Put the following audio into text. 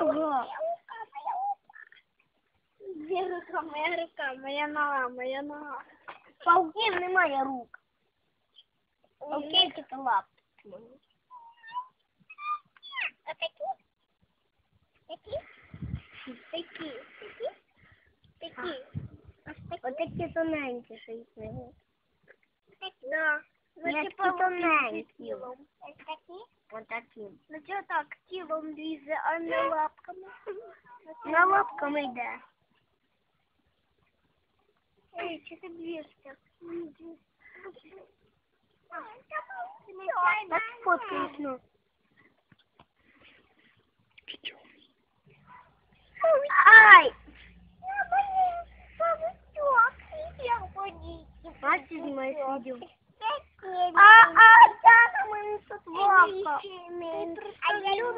Ага. Де рука, моя рука, моя нога, моя нога. Пауків немає рук. Пауків тільки лап. А такі? Такі? Такі. Такі? Такі. Ось такі. Отакі тоненькі шийки. Такі. Да. Ну, Як типу, ті тоненькі. тілом. Ось такі? Отакі. Ну, чого так, тілом лізе, а не лапками? На лапками йде. Ей, чи ти б'єшся? Так фоткаєш, ну. Ай! Настя знімає відео. А, а, examen. Ayer